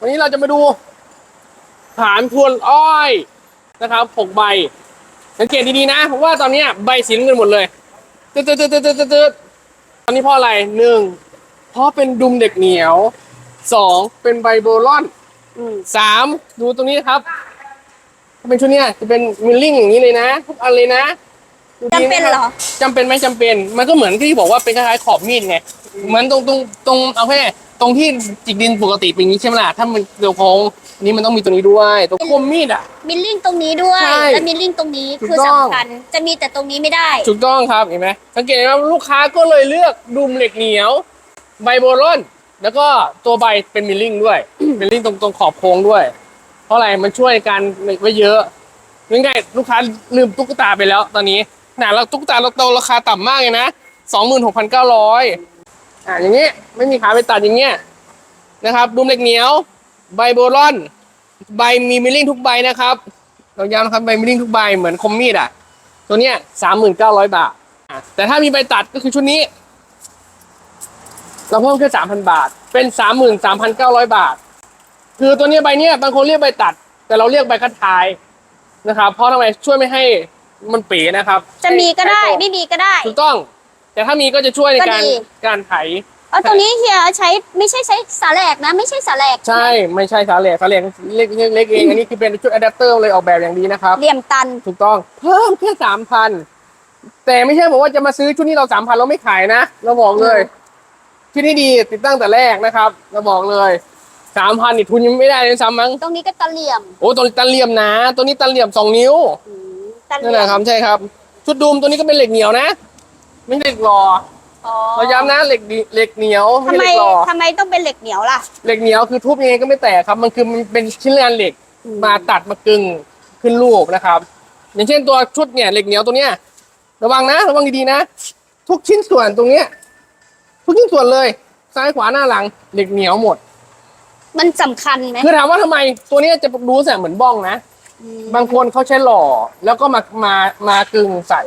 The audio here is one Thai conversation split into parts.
วันนี้เราจะมาดูฐานพรวนอ้อยนะครับหกใบ สังเกตดีๆนะ เพราะว่าตอนเนี้ยใบสีน้ำเงินหมดเลยตึ๊ดตึ๊ดตึ๊ดตึ๊ดตึ๊ดตึ๊ดตอนนี้เพราะอะไรหนึ่งเพราะเป็นดุมเด็กเหนียวสองเป็นใบโบลอนอืมสามดูตรงนี้นะครับถ้าเป็นชุดเนี้ยจะเป็นมิลลิ่งอย่างนี้เลยนะทุกอันเลยนะดูดีจำเป็นะคบเหรอจำเป็นไหมจำเป็น มันก็เหมือนที่บอกว่าเป็นคล้ายๆขอบมีดไงเหมือนตรงตรงตรงเอาแค่ ตรงที่จิกดินปกติเป็นอย่างนี้ใช่ไหมล่ะถ้ามันเดียวโค้งนี่มันต้องมีตัวนี้ด้วยตรงคมมีดอะ มิลลิ่งตรงนี้ด้วย ใช่และมิลลิ่งตรงนี้ถูกคือต้อง สำคัญ จะมีแต่ตรงนี้ไม่ได้ ถูกต้องครับเห็นไหมสังเกตไหมว่าลูกค้าก็เลยเลือกดุมเหล็กเหนียว ใบโบลอน แล้วก็ตัวใบเป็นมิลลิ่งด้วย มิลลิ่งตรงตรงขอบโค้งด้วย เพราะอะไรมันช่วยการไว้เยอะง่ายๆลูกค้าลืมตุ๊กตาไปแล้วตอนนี้หนาเราตุ๊กตาเราโตราคาต่ำมากเลยนะส องหมื่นหกพันเก้าร้อยอ่าอย่างนี้ไม่มีขาไปตัดอย่างเงี้ยนะครับดุมเหล็กเหนียว ใบโบลอน ใบมีมิลลิ่งทุกใบนะครับเราย้ำนะครับใบมิลลิ่งทุกใบเหมือนคมมีดอะ ตัวเนี้ยสามหมื่นเก้าร้อยบาทอะแต่ถ้ามีใบตัดก็คือชุดนี้ เราเพิ่มแค่สามพันบาท เป็นสามหมื่นสามพันเก้าร้อยบาท คือตัวเนี้ยใบเนี้ยบางคนเรียกใบตัด แต่เราเรียกใบคัดท้ายนะครับ เพราะทำไมช่วยไม่ให้มันเป๋นะครับ จะมีก็ได้ให้ไม่มีก็ได้ถูกต้อง แต่ถ้ามีก็จะช่วยในการก็ดี การไถ เอาตรงนี้เฮียใช้ไม่ใช่ใช้สาแหลกนะ ไม่ใช่สาแหลกใช่ไม่ใช่สาเหล็กสาเหล็กเล็กเล็กเองอันนี้คือเป็นชุดอะแดปเตอร์เลยออกแบบอย่างดีนะครับ เหลี่ยมตัน ถูกต้องเพิ่มแค่สามพันแต่ไม่ใช่บอกว่าจะมาซื้อชุดนี้เราสามพันเราไม่ขายนะ เราบอกเลยชุดนี้ดีติดตั้งแต่แรกนะครับ เราบอกเลยสามพันนี่ทุนยังไม่ได้เลยซ้ำมั้งตรงนี้ก็ตะเหลี่ยมโอ้ตัวนี้ตันเหลี่ยมนะ ตัวนี้ตันเหลี่ยมสองนิ้วอืมตะเหนั่นลี่แหยมละครับใช่ครับ ชุดดูมตัวนี้ก็เป็นเหล็กเหนียวนะ ไม่ใช่เหล็กหล่ออ๋อเราย้ำนะเหล็กดีเหล็กเหนียวไม่ทำใช่ไมเหล็กหล่อทำไมต้องเป็นเหล็กเหนียวล่ะ เหล็กเหนียวคือทุบยังไงก็ไม่แตกครับ มันคือมันเป็นชิ้นงานเหล็กอืม มาตัดมากึ่งขึ้นรูปนะครับ อย่างเช่นตัวชุดเนี่ยเหล็กเหนียวตัวเนี้ยระวังนะระวังดีๆนะทุกชิ้นส่วนตรงเนี้ยทุกชิ้นส่วนเลยซ้ายขวาหน้าหลังเหล็กเหนียวหมด มันสำคัญไหมคือถามว่าทำไมตัวเนี้ยจะดูแสเหมือนบ้องนะมบางคนเขาใช้หล่อแล้วก็มามา มากึ่งใส่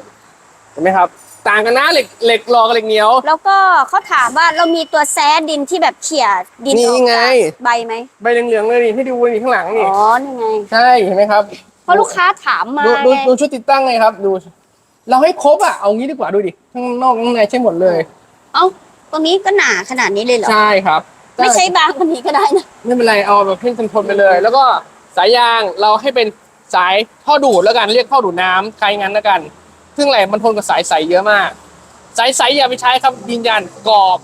เห็นไหมครับ ต่างกันนะเหล็กเหล็กหล่อกับเหล็กเหนียว แล้วก็เขาถามว่าเรามีตัวแซดดินที่แบบเขี่ยดินนี่ออกไง จากใบไหมใบเหลืองๆเลยนี่ให้ดูนี่ข้างหลังนี่ อ๋อนี่ไง ใช่เห็นไหมครับเพราะลูกค้าถามมาดูดูไงดูชุดติดตั้งไงครับ ดู เราให้ครบอะเอางี้ดีกว่าดูดิข้างนอกข้างในใช่หมดเลย เอ้าตรงนี้ก็หนาขนาดนี้เลยเหรอ ใช่ครับไม่ใช่บางกว่านี้ก็ได้นะ ไม่เป็นไรเอาแบบให้ทนทนไปเลย แล้วก็สายยางเราให้เป็นสายท่อดูดแล้วกันเรียกท่อดูดน้ำใครงั้นแล้วกัน ซึ่งอะไรมันทนกับสายใสเยอะมาก สายใสอย่าไปใช้ครับยืนยันกรอบ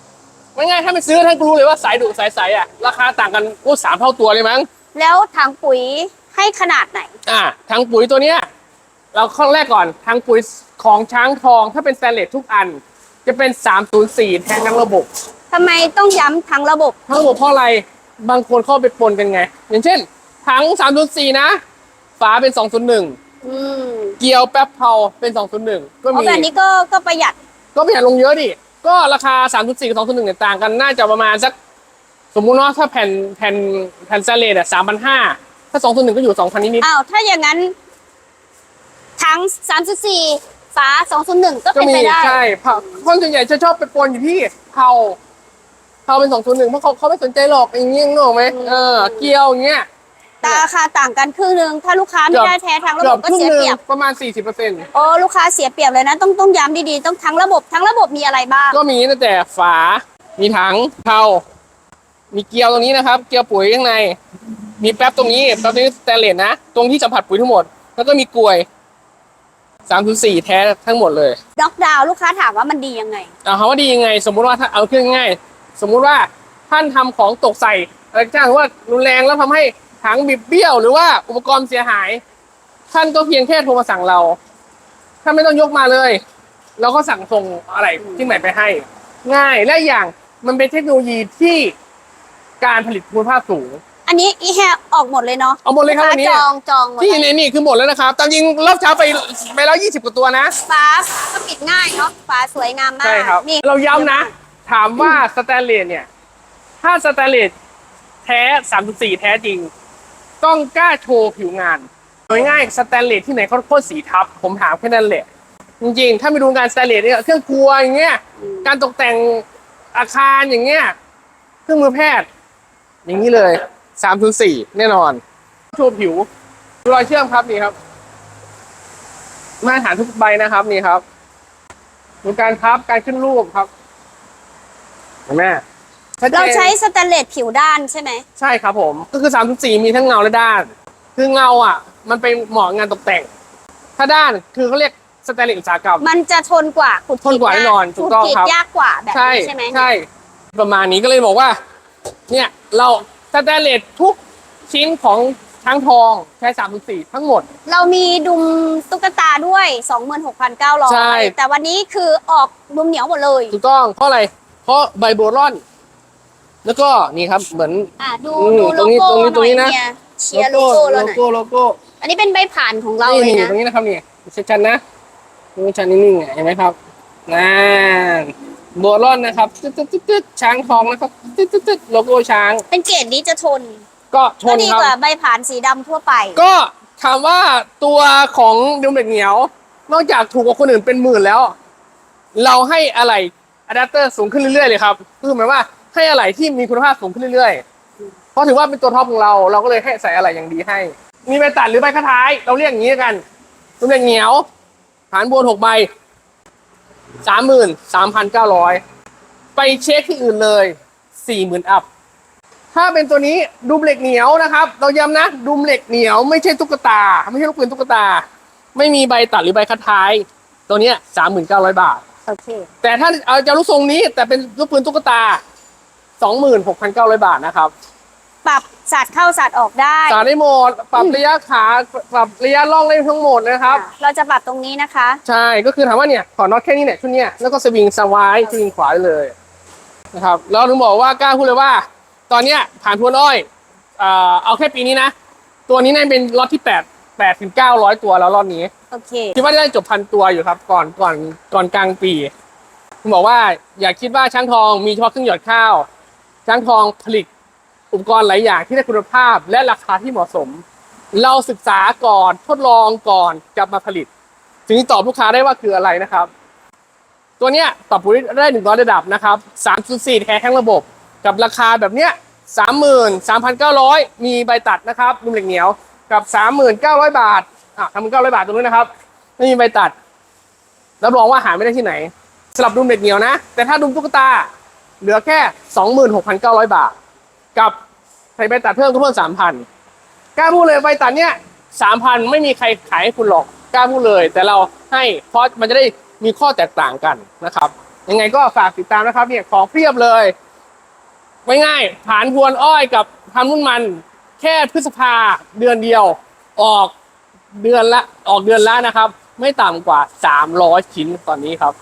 ไม่ง่ายถ้าไปซื้อท่านก็รู้เลยว่าสายดูดสายใสอะราคาต่างกันโอ้สามเท่าตัวเลยมั้งแล้วแล้วถังปุ๋ยให้ขนาดไหน อ่าทางปุ๋ยตัวเนี้ยเราข้อแรกก่อนทางปุ๋ยของช้างทองถ้าเป็นสแตนเลสทุกอัน จะเป็น 304 แทนทั้งระบบทำไมต้องย้ำทั้งระบบ ทั้งระบบเพราะอะไรบางคนเข้าไปปนกันไง อย่างเช่นถัง304 นะ ฝาเป็น 201อืม เกียวแป๊บเพาเป็น 201 ก็เพราะมี แบบนี้ก็ก็ประหยัดก็ประหยัดลงเยอะดิ ก็ราคา304กับ201เนี่ยต่างกันน่าจะประมาณสัก สมมุติว่าถ้าแผ่นแผ่นแผ่นสแตนเลสอะ3,500 ถ้า201ก็อยู่ 2,000 นิดอ้าวถ้าอย่างนั้น ทั้ง 3.4ฝา201 ก็ๆก็เป็นมีไปได้ ใช่เผาคนส่วนใหญ่จะชอบไปปนอยู่ที่เผาเผาเป็น201เพราะเขาเขาไม่สนใจหรอกอย่างเงี้ยนึกออกไหมเออ เกียวอย่างเงี้ย แต่ราคาต่างกันครึ่งหนึ่งถ้าลูกค้าไม่ได้แท้ทั้งระเกืบอบบก็ครึ่งเสียหนึ่งเปรียบประมาณ 40%โอ้ลูกค้าเสียเปรียบเลยนะ ต้องต้องย้ำดีๆต้องทั้งระบบทั้งระบบมีอะไรบ้าง ก็มีตั้งแต่ฝา มีถังเผามีเกลียวตรงนี้นะครับ เกลียวปุ๋ยข้างใน มีแป๊บตรงนี้ แป๊บตรงนี้สแตนเลสนะ ตรงที่สัมผัสปุ๋ยทั้งหมด แล้วก็มีกลวย304แท้ทั้งหมดเลยน็อกดาวน์ลูกค้าถามว่ามันดียังไง เอาคำว่าดียังไง สมมุติว่าถ้าเอาขึ้นง่ายๆสมมุติว่าท่านทำของตกใส่อะไรจ้างว่ารุนแรงแล้วทำให้ ถังบิดเบี้ยวหรือว่าอุปกรณ์เสียหาย ท่านก็เพียงแค่โทรมาสั่งเรา ท่านไม่ต้องยกมาเลย เราก็สั่งส่งอะไรที่ไหนไปให้ ง่ายและอย่างมันเป็นเทคโนโลยีที่การผลิตคุณภาพสูง อันนี้อีแฮออกหมดเลยเนาะเอาหมดเลยครับกอันนี้ จองจองหมดที่เลยในนี่คือหมดแล้วนะครับ ตามจริงรอบเช้าไปไปแล้วยี่สิบกว่าตัวนะฝาก็ปิดง่ายเนาะฝาสวยงามมากใช่ครับ นี่เราย้ำนะ ถามว่าสแตนเลสเนี่ย ถ้าสแตนเลสแท้ 3.4 แท้จริง ต้องกล้าโชว์ผิวงานโดยง่ายสแตนเลสที่ไหนเขาพ่นสีทับ ผมถามแค่นั้นแหละ จริงๆ ถ้าไปดูงานสแตนเลสเนี่ยเครื่องครัวอย่างเงี้ย การตกแต่งอาคารอย่างเงี้ย เครื่องมือแพทย์ อย่างนี้เลยสามศูนย์สี่แน่นอน โชว์ผิวรอยเชื่อมครับนี่ครับ มาตรฐานทุกใบนะครับนี่ครับดูการพับการขึ้นรูปครับเห็นไหม ชัดจนเราใช้สแตนเลสผิวด้านใช่ไหม ใช่ครับผม ก็คือ3.4มีทั้งเงาและด้าน คือเงาอะ มันเป็นเหมาะงานตกแต่ง ถ้าด้านคือเขาเรียกสแตนเลสอุตสาหกรรม มันจะทนกว่าขุดทนกว่าแน่นอนถูกต้องขุดครับ ยากกว่าแบบใช่นี้ใช่ไหมใช่ ประมาณนี้ก็เลยบอกว่า เนี่ยเราสแตนเลสทุกชิ้นของช้างทองใช้3.4ทั้งหมด เรามีดุมตุ๊กตาด้วย26,900ใช่แต่วันนี้คือออกดุมเหนียวหมดเลย ถูกต้องเพราะอะไร เพราะไบโบรอน แล้วก็นี่ครับเหมือน อะดูอืมดูตโลรงนี้โก้ตรงนี้หน่อยตรงนี้นะ เนี่ยเชียร์โลโก้โลเราหน่อยโก้โลโก้อันนี้เป็นใบผ่านของเรานี่เลยนี่นะตรงนี้นะครับนี่ชัดๆนะดูชัดนิ่งๆเห็นไหมครับนั่นโบรอนนะครับตึ๊ดตึ๊ดตึ๊ดตึ๊ดช้างทองนะครับตึ๊ดตึ๊ดตึ๊ดโลโก้ช้าง เป็นเกรดนี้จะทนก็ชก็นดีครักว่าบ ใบผ่านสีดำทั่วไป ก็ถามว่าตัวของดิวเม็ดเหนียว นอกจากถูกกว่าคนอื่นเป็นหมื่นแล้ว เราให้อะไรอะแดปเตอร์สูงขึ้นเรื่อยๆเลยครับคือหมายว่า ให้อะไรที่มีคุณภาพสูงขึ้นเรื่อยๆ เพราะถือว่าเป็นตัวท็อปของเรา เราก็เลยให้ใส่อะไรอย่างดีให้ มีใบตัดหรือใบคาท้าย เราเรียกอย่างนี้กันดิวเม็ดเหนียวฐานบนหกใบสามหมื่นสามพันเก้าร้อยไปเช็คที่อื่นเลยสี่หมื่นอัพ ถ้าเป็นตัวนี้ดุมเหล็กเหนียวนะครับ เราย้ำนะ ดุมเหล็กเหนียวไม่ใช่ตุ๊กตา ไม่ใช่ลูกปืนตุ๊กตา ไม่มีใบตัดหรือใบคัดท้าย ตัวเนี้ยสามหมื่นเก้าร้อยบาท โอเค แต่ถ้าเอาจะลูกทรงนี้แต่เป็นลูกปืนตุ๊กตา สองหมื่นหกพันเก้าร้อยบาทนะครับปรับสัตว์เข้าสัตว์ออกได้ สารได้หมดปรับระยะขาปรับระยะล่องได้ทั้งหมดนะครับอะเราจะปรับตรงนี้นะคะ ใช่ก็คือถามว่าเนี่ยขอน็อตแค่นี้เนี่ยชุดเนี้ยแล้วก็สวิงซ้ายสวิงขวาได้เลยนะครับแล้วถึงบอกว่ากล้าพูดเลยว่า ตอนเนี้ยผ่านทวนอ้อยเอ่อเอาแค่ปีนี้นะ ตัวนี้น่าจะเป็นล็อตที่แปดแปดถึงเก้าร้อยตัวแล้วรอบนี้โอเคคิดว่าได้จบพันตัวอยู่ครับ ก่อนก่อนก่อนกลางปีผมบอกว่าอย่าคิดว่าช้างทองมีเฉพาะเครื่องหยอดข้าว ช้างทองผลิตอุปกรณ์หลายอย่างที่ได้คุณภาพและราคาที่เหมาะสม เราศึกษาก่อนทดลองก่อนกลับมาผลิต ถึงจะตอบลูกค้าได้ว่าคืออะไรนะครับ ตัวเนี้ยปรับปุ๋ยได้หนึ่งร้อยระดับนะครับสามจุดสี่แท้ทั้งระบบ กับราคาแบบเนี้ยสามหมื่นสามพันเก้าร้อยมีใบตัดนะครับดุมเหล็กเหนียวกับสามหมื่นเก้าร้อยบาทอะสามหมื่นเก้าร้อยบาทตรงนี้นะครับไม่มีใบตัดรับรองว่าหาไม่ได้ที่ไหนสำหรับดุมเหล็กเหนียวนะ แต่ถ้าดุมตุ๊กตา เหลือแค่สองหมื่นหกพันเก้าร้อยบาท กับใส่ใบตัดเพิ่มก็เพิ่มสามพันกล้าพูดเลยใบตัดเนี้ยสามพันไม่มีใครขายให้คุณหรอกกล้าพูดเลย แต่เราให้เพราะมันจะได้มีข้อแตกต่างกันนะครับยังไงก็ฝากติดตามนะครับเนี่ยของเพียบเลยไว้ง่ายผานพวนอ้อยกับทำนุ่นมันแค่พฤษภาเดือนเดียวออกเดือนละออกเดือนละนะครับ ไม่ต่ำกว่า 300 ชิ้นตอนนี้ครับ